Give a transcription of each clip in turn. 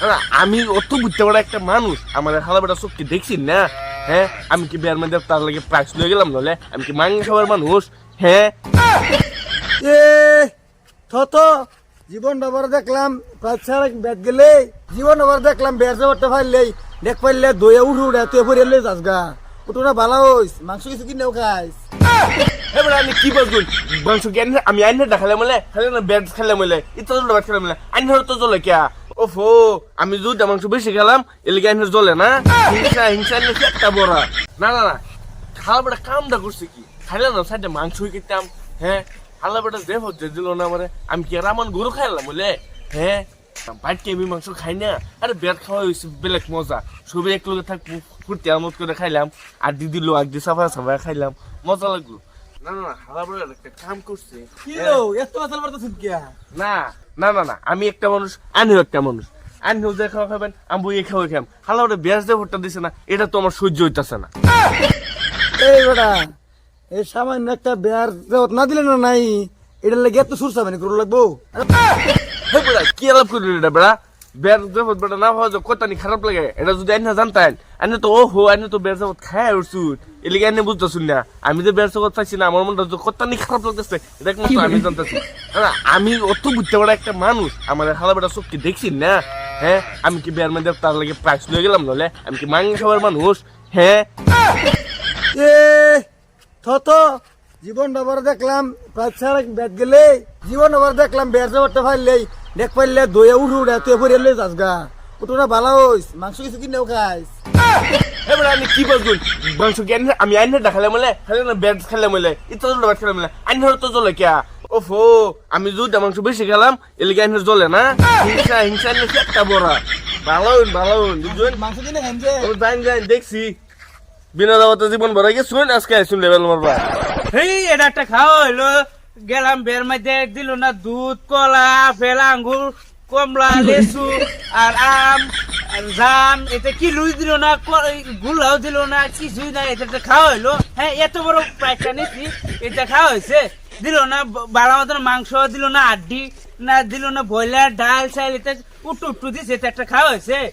না, আমি অত বুঝতে পারা একটা মানুষ। আমার হালা বেটা চোখকে দেখছি না? হ্যাঁ আমি কি বিয়ার মধ্যে তার লাগে প্রাইস লয়ে গেলাম নলে? আমি কি মাংস খাবার মানুষ? হ্যাঁ? এ থত জীবন বাবার দেখলাম প্রায় ছাড়া ব্যাট গেলে জীবন বাবার দেখলাম ব্যাট যাবারটা ফাইলেই দেখ পাইলে দইয়া উঠে উঠে তুই পরে এলে যাস গা। ওটা ভালো হইস মাংস কিছু কিনেও খাইস। এবার আমি কি বলব মাংস কি আমি আইনে দেখালে মলে খালে না ব্যাট খেলে মলে ইতো জল ব্যাট খেলে মলে আইনে তো জলে কিয়া? ওফো, আমি দুধ মাংস বেশি খেলাম এলিগে আইনে জ্বলে না। হিংসা হিংসা আইনে একটা বড়। না না না খালা বেটা কামটা করছে কি? খাইলে না, সাইডে মাংস খেতাম হ্যাঁ? খালা বেটা যে হচ্ছে দিল না আমারে। আমি কি রামান গরু খাইলাম বলে? হ্যাঁ? বাইটকে আমি মাংস খাই না? আরে বেট খাওয়া হয়েছে বেলেগ মজা। সবাই এক লগে থাক ফুর্তি আমোদ করে খাইলাম, আর দিদি লো একদিন সাফা সাফা খাইলাম। মজা লাগল। না না হালা বড় একটা কাম করছে। কি লো এত সুটকিয়া না না না না আমি একটা মানুষ আনিও একটা মানুষ। আনিও যে খাওয়া খাবেন আমি বই খাওয়া খাম। হালা বড় ব্যাস দিয়ে ভোটটা দিছে না এটা তো আমার সহ্য হইতাছে না। এই বেটা এই সামান্য একটা বেয়ার দেওয়াত না দিলে না নাই এটার লাগে এত সুরসা মানে করু লাগবো? হে বেড়া কি আলাপ করলি এটা বেড়া বের বেড়া না হওয়া যায় কত খারাপ লাগে। এটা যদি আইনা জানতেন আইনে তো ও হো আইনে তো বের জগৎ খায় উঠছুন এলিগে আইনে বুঝতেছুন না। আমি যে বের জগৎ পাইছি না আমার মনটা কত খারাপ লাগতেছে। এটা কিন্তু আমি জানতেছি। আমি অত বুঝতে পারা একটা মানুষ আমার হালা বেটা চোখকে দেখছি না। হ্যাঁ আমি কি বের মধ্যে তার লাগে প্রাইস লয়ে গেলাম নলে? আমি কি মাংস খাবার মানুষ? হ্যাঁ। এ থত। জীবন বাবার দেখলাম প্রায় ব্যাট গেলে জীবন বাবার দেখলাম ব্যাট যাবারটা ফাইলেই দেখ পাইলে দইয়া উঠে উঠে তুই পরে এলে যাস গা। ওটা ভালো হইস মাংস কিছু কিনেও খাইস। এবার আমি কি বলব মাংস কি আইনে আমি আইনে দেখালে মলে? খালে না ব্যাট খেলে মলে? ইতো জল ব্যাট খেলে মলে। আইনে তো জলে কিয়া? ওফো আমি দুধ মাংস বেশি খেলাম এলিগে আইনে জ্বলে না? হিংসা হিংসা আইনে কি একটা বড়। ভালো হইন, ভালো হইন, বুঝছেন? মাংস কিনে খাইছে ও জান জান দেখছি। বিনা দাওয়াতে জীবন ভরা গেছুন আজকে আইসুন লেভেল মারবা হেই, এটা একটা খাওয়া হইল। গেলাম বের মধ্যে দিল না দুধ, কলা, আপেল, আঙ্গুর, কমলা লেসু আর আম আর জাম। এটা কি লুই দিল না গুলাও দিল না, কিছুই না, এটা খাওয়া হইল। হ্যাঁ এত বড় প্রাইসটা নিচ্ছি এটা খাওয়া হয়েছে। দিল না ব- বাড়া মতন মাংস, দিল না আড্ডি, না দিল না ব্রয়লার, ডাল, চাল, এটা উট্টু উট্টু দিছে এটা একটা খাওয়া হয়েছে।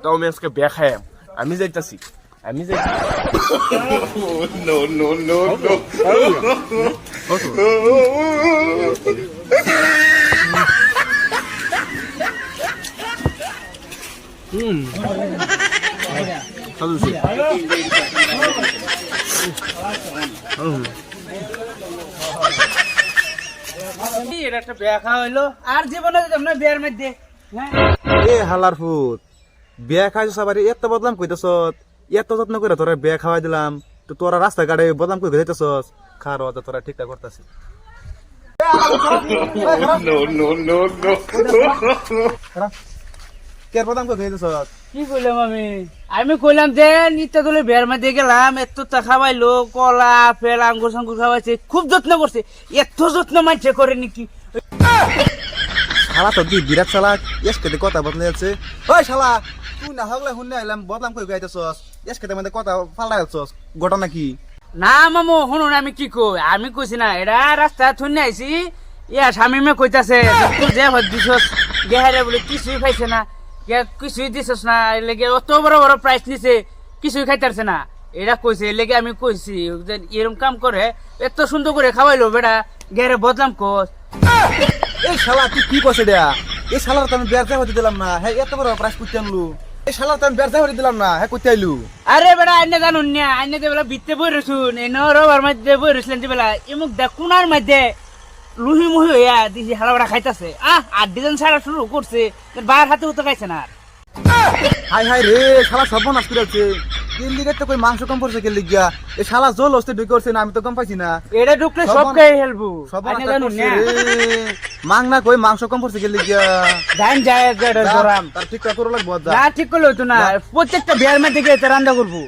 তাও আমি আজকে বে খায়াম আমি যাইতাছি আমি যাইতাছি হুম সাদুসি হুম এই, এটা একটা বেয়া খাওয়া হইল? আর জীবনে যেতাম না বিয়ার মধ্যে হ্যাঁ। এ হালার ফুট বিয়া খাইছো সবারই এত বদনাম কইতেছ এত যত্ন করে তোরা বিয়া খাওয়াই দিলাম। তো তোরা রাস্তা গাড়ি বদনাম করে যাইতেছ খার তো তোরা ঠিকঠাক করতেছিস কে বদনাম করে যাইতেছ কি কইলাম আমি আমি কইলাম যে নিত্য দলে বিয়ার মধ্যে গেলাম এত তা খাওয়াইলো কলা আপেল আঙ্গুর সাঙ্গুর খাওয়াইছে খুব যত্ন করছে এত যত্ন মানছে করে নাকি? শালা তো দি বিরাট শালা এসকে কথা বদলে যাচ্ছে ওই শালা তুই না হগলে হুন্নে আইলাম বদনাম করে গাইতেছ এসকে মধ্যে কথা পাল্টা ঘটনা কি? না মামু শুনুন আমি কি কই? আমি কইছি না এটা রাস্তা থুনে আইছি ইয়া কইতাছে তুই যে হদ দিছস গেহারে বলে কিছুই খাইছে না ইয়া কিছুই দিছস না লেগে অত বড় বড় প্রাইস নিছে কিছুই খাইতারছে না। এটা কইছে এর লেগে আমি কইছি যে এরকম কাম করে এত সুন্দর করে খাওয়াইলো বেটা গেহারে বদলাম কস? এই শালা তুই কি কইছে দেয়া এই শালার তো আমি বেরতে হতে দিলাম না। হ্যাঁ এত বড় প্রাইস করতে আনলু। এই শালা তো আমি হতে দিলাম না। হ্যাঁ কোথায় আইলু। আরে বেড়া আইনে জানুন না আইনে যে বেলা বিতে বই রসুন এনে রবার মধ্যে বই রসলেন যে বেলা এমুক দেখ কোনার মধ্যে লুহি মুহি হইয়া দিছি হালা বেড়া খাইতাছে। আহ আর ডিজাইন সারা শুরু করছে বার হাতে উতো খাইছে না হাই হাই রে শালা সর্বনাশ করে আছে তিন দিকে তো কই মাংস কম পড়ছে গেলি গিয়া। শালা জল ঢুকে না আমি তো কম পাইছি না। এটা ঢুকলে সব সব মান- সব আইনে জানুন না। মাং না কই মাংস কম পড়ছে গেলি গিয়া। ধান যায় একটা যা, তার ঠিক করে লাগবো যা। না ঠিক করলে হতো না। প্রত্যেকটা বিয়ার মধ্যে গিয়ে রান্না করব।